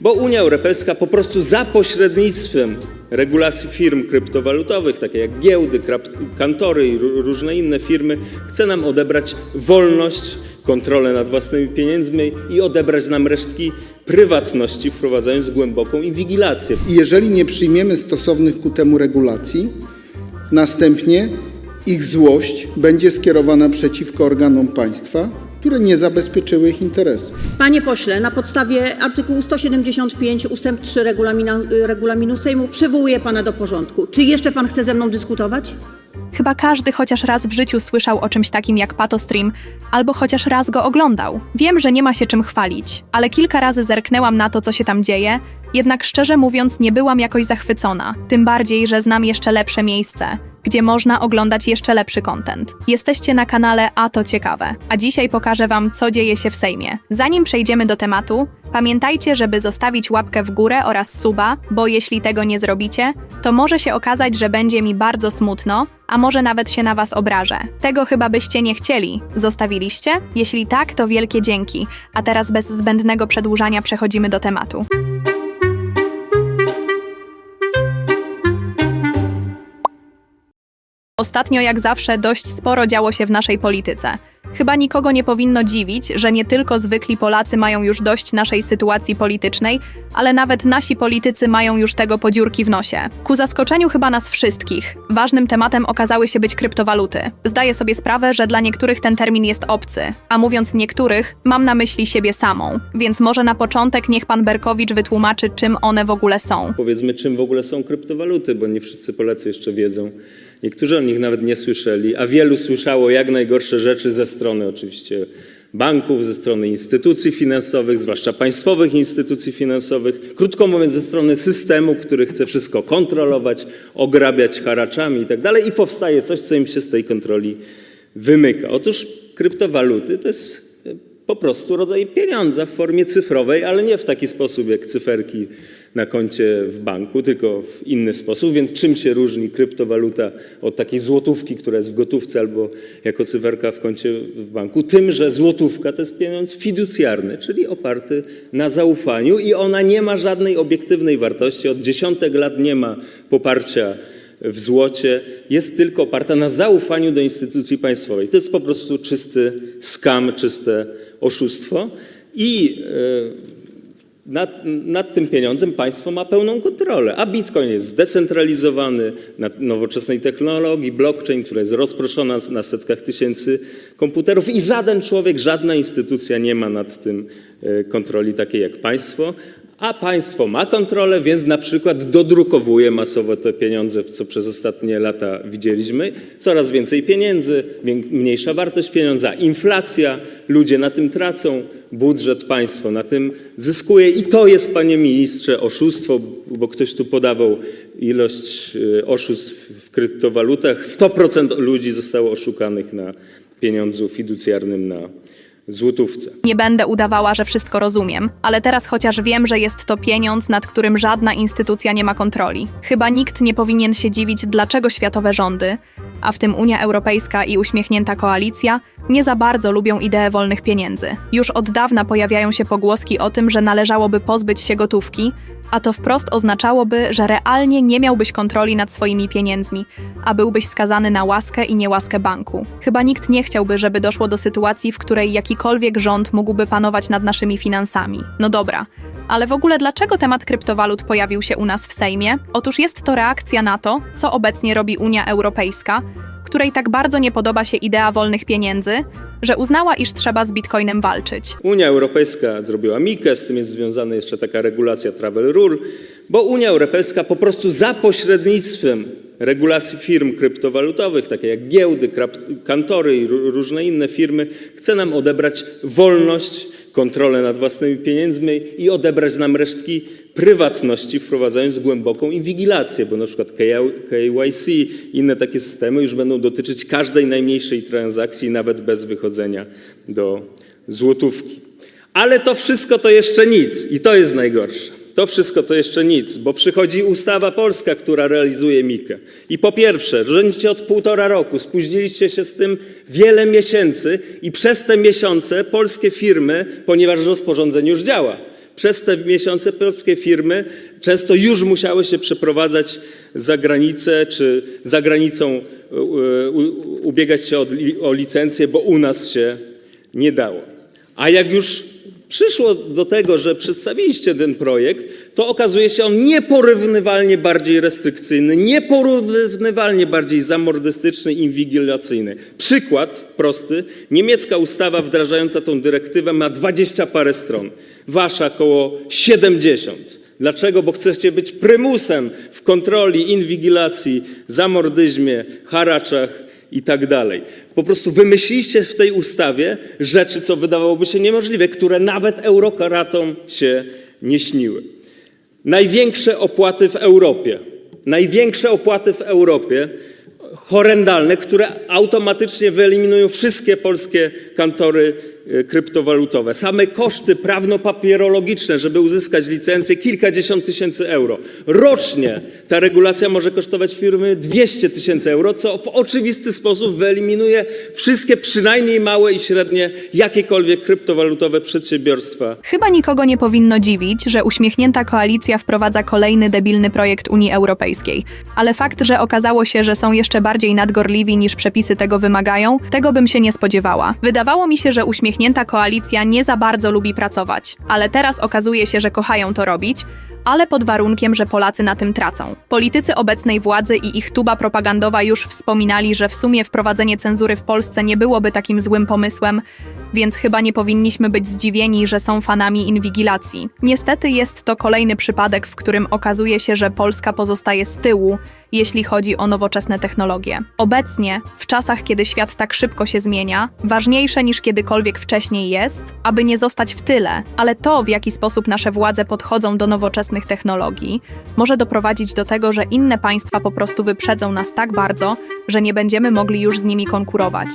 Bo Unia Europejska po prostu za pośrednictwem regulacji firm kryptowalutowych, takie jak giełdy, kantory i ró- różne inne firmy, chce nam odebrać wolność, kontrolę nad własnymi pieniędzmi i odebrać nam resztki prywatności, wprowadzając głęboką inwigilację. I jeżeli nie przyjmiemy stosownych ku temu regulacji, następnie ich złość będzie skierowana przeciwko organom państwa, które nie zabezpieczyły ich interesów. Panie pośle, na podstawie artykułu 175 ustęp 3 regulamina, regulaminu Sejmu przywołuję pana do porządku. Czy jeszcze pan chce ze mną dyskutować? Chyba każdy chociaż raz w życiu słyszał o czymś takim jak patostream, albo chociaż raz go oglądał. Wiem, że nie ma się czym chwalić, ale kilka razy zerknęłam na to, co się tam dzieje, jednak szczerze mówiąc nie byłam jakoś zachwycona. Tym bardziej, że znam jeszcze lepsze miejsce, gdzie można oglądać jeszcze lepszy content. Jesteście na kanale A to ciekawe, a dzisiaj pokażę wam, co dzieje się w Sejmie. Zanim przejdziemy do tematu, pamiętajcie, żeby zostawić łapkę w górę oraz suba, bo jeśli tego nie zrobicie, to może się okazać, że będzie mi bardzo smutno, a może nawet się na was obrażę. Tego chyba byście nie chcieli. Zostawiliście? Jeśli tak, to wielkie dzięki. A teraz bez zbędnego przedłużania przechodzimy do tematu. Ostatnio, jak zawsze, dość sporo działo się w naszej polityce. Chyba nikogo nie powinno dziwić, że nie tylko zwykli Polacy mają już dość naszej sytuacji politycznej, ale nawet nasi politycy mają już tego podziurki w nosie. Ku zaskoczeniu chyba nas wszystkich, ważnym tematem okazały się być kryptowaluty. Zdaję sobie sprawę, że dla niektórych ten termin jest obcy, a mówiąc niektórych, mam na myśli siebie samą. Więc może na początek niech pan Berkowicz wytłumaczy, czym one w ogóle są. Powiedzmy, czym w ogóle są kryptowaluty, bo nie wszyscy Polacy jeszcze wiedzą. Niektórzy o nich nawet nie słyszeli, a wielu słyszało jak najgorsze rzeczy ze strony oczywiście banków, ze strony instytucji finansowych, zwłaszcza państwowych instytucji finansowych. Krótko mówiąc, ze strony systemu, który chce wszystko kontrolować, ograbiać haraczami i tak. I powstaje coś, co im się z tej kontroli wymyka. Otóż kryptowaluty to jest po prostu rodzaj pieniądza w formie cyfrowej, ale nie w taki sposób jak cyferki na koncie w banku, tylko w inny sposób. Więc czym się różni kryptowaluta od takiej złotówki, która jest w gotówce albo jako cyferka w koncie w banku? Tym, że złotówka to jest pieniądz fiducjarny, czyli oparty na zaufaniu i ona nie ma żadnej obiektywnej wartości. Od dziesiątek lat nie ma poparcia w złocie, jest tylko oparta na zaufaniu do instytucji państwowej. To jest po prostu czysty skam, czyste oszustwo i e, nad, nad tym pieniądzem państwo ma pełną kontrolę, a bitcoin jest zdecentralizowany na nowoczesnej technologii, blockchain, która jest rozproszona na setkach tysięcy komputerów i żaden człowiek, żadna instytucja nie ma nad tym e, kontroli takiej jak państwo, a państwo ma kontrolę, więc na przykład dodrukowuje masowo te pieniądze, co przez ostatnie lata widzieliśmy. Coraz więcej pieniędzy, mniejsza wartość pieniądza, inflacja, ludzie na tym tracą, budżet państwo na tym zyskuje i to jest, panie ministrze, oszustwo, bo ktoś tu podawał ilość y, oszustw w kryptowalutach. 100% ludzi zostało oszukanych na pieniądzu fiducjarnym na złotówce. Nie będę udawała, że wszystko rozumiem, ale teraz chociaż wiem, że jest to pieniądz, nad którym żadna instytucja nie ma kontroli. Chyba nikt nie powinien się dziwić, dlaczego światowe rządy, a w tym Unia Europejska i uśmiechnięta koalicja, nie za bardzo lubią ideę wolnych pieniędzy. Już od dawna pojawiają się pogłoski o tym, że należałoby pozbyć się gotówki, a to wprost oznaczałoby, że realnie nie miałbyś kontroli nad swoimi pieniędzmi, a byłbyś skazany na łaskę i niełaskę banku. Chyba nikt nie chciałby, żeby doszło do sytuacji, w której jakikolwiek rząd mógłby panować nad naszymi finansami. No dobra. Ale w ogóle dlaczego temat kryptowalut pojawił się u nas w Sejmie? Otóż jest to reakcja na to, co obecnie robi Unia Europejska, której tak bardzo nie podoba się idea wolnych pieniędzy, że uznała, iż trzeba z bitcoinem walczyć. Unia Europejska zrobiła mikę, z tym jest związana jeszcze taka regulacja travel rule, bo Unia Europejska po prostu za pośrednictwem regulacji firm kryptowalutowych, takie jak giełdy, kantory i ró- różne inne firmy, chce nam odebrać wolność, kontrolę nad własnymi pieniędzmi i odebrać nam resztki prywatności, wprowadzając głęboką inwigilację, bo na przykład KYC i inne takie systemy już będą dotyczyć każdej najmniejszej transakcji, nawet bez wychodzenia do złotówki. Ale to wszystko to jeszcze nic i to jest najgorsze. To wszystko to jeszcze nic, bo przychodzi ustawa polska, która realizuje Mikę. I po pierwsze, rządzicie od półtora roku, spóźniliście się z tym wiele miesięcy i przez te miesiące polskie firmy, ponieważ rozporządzenie już działa, przez te miesiące polskie firmy często już musiały się przeprowadzać za granicę, czy za granicą e, ubiegać się o licencję, bo u nas się nie dało. A jak już przyszło do tego, że przedstawiliście ten projekt, to okazuje się on nieporównywalnie bardziej restrykcyjny, nieporównywalnie bardziej zamordystyczny inwigilacyjny. Przykład prosty. Niemiecka ustawa wdrażająca tą dyrektywę ma 20 parę stron. Wasza około 70. Dlaczego? Bo chcecie być prymusem w kontroli, inwigilacji, zamordyzmie, haraczach i tak dalej. Po prostu wymyśliliście w tej ustawie rzeczy, co wydawałoby się niemożliwe, które nawet eurokratom się nie śniły. Największe opłaty w Europie, największe opłaty w Europie, horrendalne, które automatycznie wyeliminują wszystkie polskie kantory kryptowalutowe. Same koszty prawno-papierologiczne, żeby uzyskać licencję, kilkadziesiąt tysięcy euro. Rocznie ta regulacja może kosztować firmy 200 tysięcy euro, co w oczywisty sposób wyeliminuje wszystkie przynajmniej małe i średnie jakiekolwiek kryptowalutowe przedsiębiorstwa Chyba nikogo nie powinno dziwić, że uśmiechnięta koalicja wprowadza kolejny debilny projekt Unii Europejskiej. Ale fakt, że okazało się, że są jeszcze bardziej nadgorliwi niż przepisy tego wymagają, tego bym się nie spodziewała. Wydawało mi się, że uśmiechnięta koalicja nie za bardzo lubi pracować. Ale teraz okazuje się, że kochają to robić, ale pod warunkiem, że Polacy na tym tracą. Politycy obecnej władzy i ich tuba propagandowa już wspominali, że w sumie wprowadzenie cenzury w Polsce nie byłoby takim złym pomysłem, więc chyba nie powinniśmy być zdziwieni, że są fanami inwigilacji. Niestety jest to kolejny przypadek, w którym okazuje się, że Polska pozostaje z tyłu, jeśli chodzi o nowoczesne technologie. Obecnie, w czasach, kiedy świat tak szybko się zmienia, ważniejsze niż kiedykolwiek wcześniej jest, aby nie zostać w tyle, ale to, w jaki sposób nasze władze podchodzą do nowoczesnych technologii, może doprowadzić do tego, że inne państwa po prostu wyprzedzą nas tak bardzo, że nie będziemy mogli już z nimi konkurować.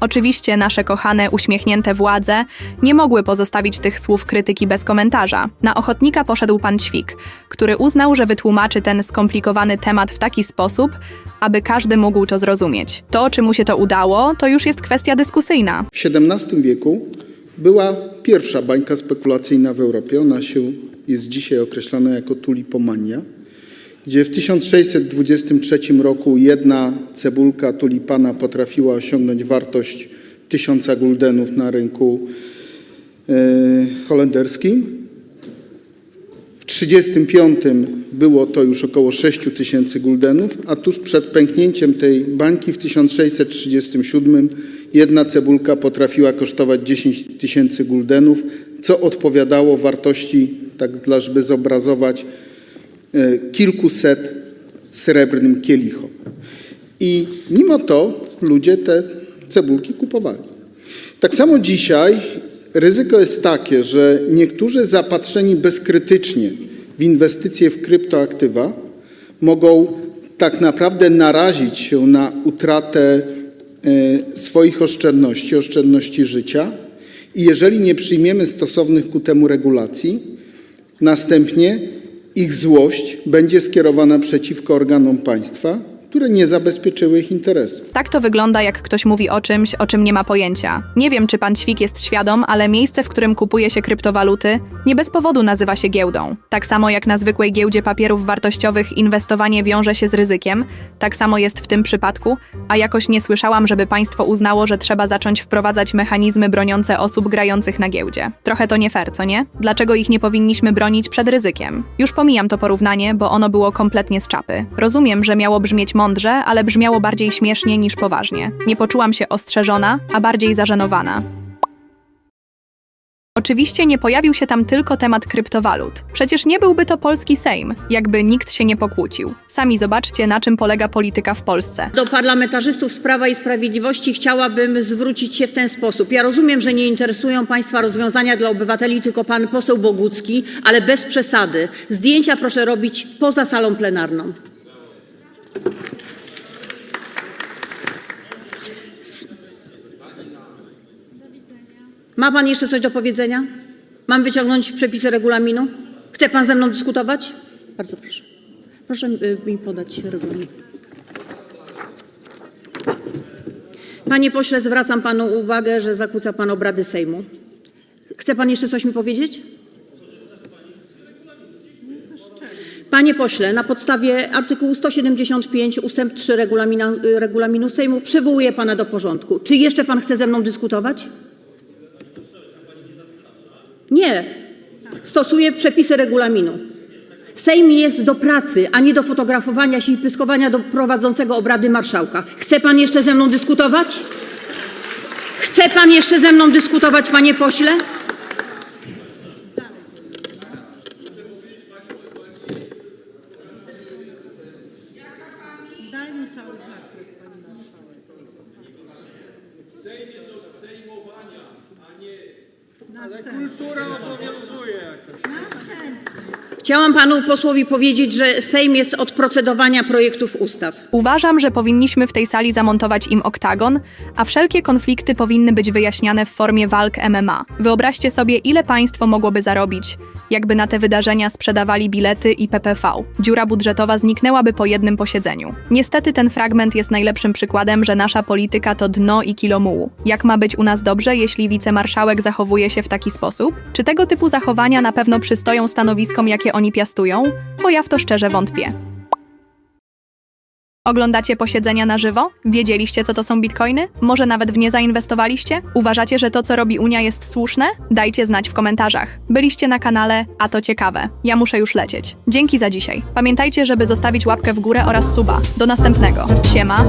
Oczywiście nasze kochane, uśmiechnięte władze nie mogły pozostawić tych słów krytyki bez komentarza. Na ochotnika poszedł pan Ćwik, który uznał, że wytłumaczy ten skomplikowany temat w taki sposób, aby każdy mógł to zrozumieć. To, czy mu się to udało, to już jest kwestia dyskusyjna. W XVII wieku była pierwsza bańka spekulacyjna w Europie. Ona się jest dzisiaj określana jako tulipomania, gdzie w 1623 roku jedna cebulka tulipana potrafiła osiągnąć wartość tysiąca guldenów na rynku e, holenderskim. W 1935 było to już około 6 tysięcy guldenów, a tuż przed pęknięciem tej bańki w 1637 jedna cebulka potrafiła kosztować 10 tysięcy guldenów, co odpowiadało wartości, tak dla żeby zobrazować, kilkuset srebrnym kielichom. I mimo to ludzie te cebulki kupowali. Tak samo dzisiaj ryzyko jest takie, że niektórzy zapatrzeni bezkrytycznie w inwestycje w kryptoaktywa mogą tak naprawdę narazić się na utratę e, swoich oszczędności, oszczędności życia i jeżeli nie przyjmiemy stosownych ku temu regulacji, następnie ich złość będzie skierowana przeciwko organom państwa, które nie zabezpieczyły ich interesów. Tak to wygląda, jak ktoś mówi o czymś, o czym nie ma pojęcia. Nie wiem, czy pan Ćwik jest świadom, ale miejsce, w którym kupuje się kryptowaluty, nie bez powodu nazywa się giełdą. Tak samo jak na zwykłej giełdzie papierów wartościowych inwestowanie wiąże się z ryzykiem, tak samo jest w tym przypadku, a jakoś nie słyszałam, żeby państwo uznało, że trzeba zacząć wprowadzać mechanizmy broniące osób grających na giełdzie. Trochę to nie fair, co nie? Dlaczego ich nie powinniśmy bronić przed ryzykiem? Już pomijam to porównanie, bo ono było kompletnie z czapy. Rozumiem, że miało brzmieć mądrze, ale brzmiało bardziej śmiesznie niż poważnie. Nie poczułam się ostrzeżona, a bardziej zażenowana. Oczywiście nie pojawił się tam tylko temat kryptowalut. Przecież nie byłby to polski Sejm, jakby nikt się nie pokłócił. Sami zobaczcie, na czym polega polityka w Polsce. Do parlamentarzystów z Prawa i Sprawiedliwości chciałabym zwrócić się w ten sposób. Ja rozumiem, że nie interesują Państwa rozwiązania dla obywateli, tylko Pan poseł Bogucki, ale bez przesady. Zdjęcia proszę robić poza salą plenarną. Ma Pan jeszcze coś do powiedzenia? Mam wyciągnąć przepisy regulaminu? Chce Pan ze mną dyskutować? Bardzo proszę. Proszę y, mi podać regulamin. Panie pośle, zwracam panu uwagę, że zakłóca pan obrady Sejmu. Chce pan jeszcze coś mi powiedzieć? Panie pośle, na podstawie artykułu 175 ustęp 3 regulamina, regulaminu Sejmu przywołuję pana do porządku. Czy jeszcze pan chce ze mną dyskutować? Nie. Stosuję przepisy regulaminu. Sejm jest do pracy, a nie do fotografowania się i pyskowania do prowadzącego obrady marszałka. Chce pan jeszcze ze mną dyskutować? Chce pan jeszcze ze mną dyskutować, panie pośle? Daj mu cały zakres, pani Kultura obowiązuje. Następny. Chciałam panu posłowi powiedzieć, że Sejm jest od procedowania projektów ustaw. Uważam, że powinniśmy w tej sali zamontować im oktagon, a wszelkie konflikty powinny być wyjaśniane w formie walk MMA. Wyobraźcie sobie, ile państwo mogłoby zarobić, jakby na te wydarzenia sprzedawali bilety i PPV. Dziura budżetowa zniknęłaby po jednym posiedzeniu. Niestety ten fragment jest najlepszym przykładem, że nasza polityka to dno i kilo mułu. Jak ma być u nas dobrze, jeśli wicemarszałek zachowuje się w taki sposób? Czy tego typu zachowania na pewno przystoją stanowiskom, jakie oni piastują? Bo ja w to szczerze wątpię. Oglądacie posiedzenia na żywo? Wiedzieliście, co to są bitcoiny? Może nawet w nie zainwestowaliście? Uważacie, że to, co robi Unia, jest słuszne? Dajcie znać w komentarzach. Byliście na kanale, a to ciekawe. Ja muszę już lecieć. Dzięki za dzisiaj. Pamiętajcie, żeby zostawić łapkę w górę oraz suba. Do następnego. Siema.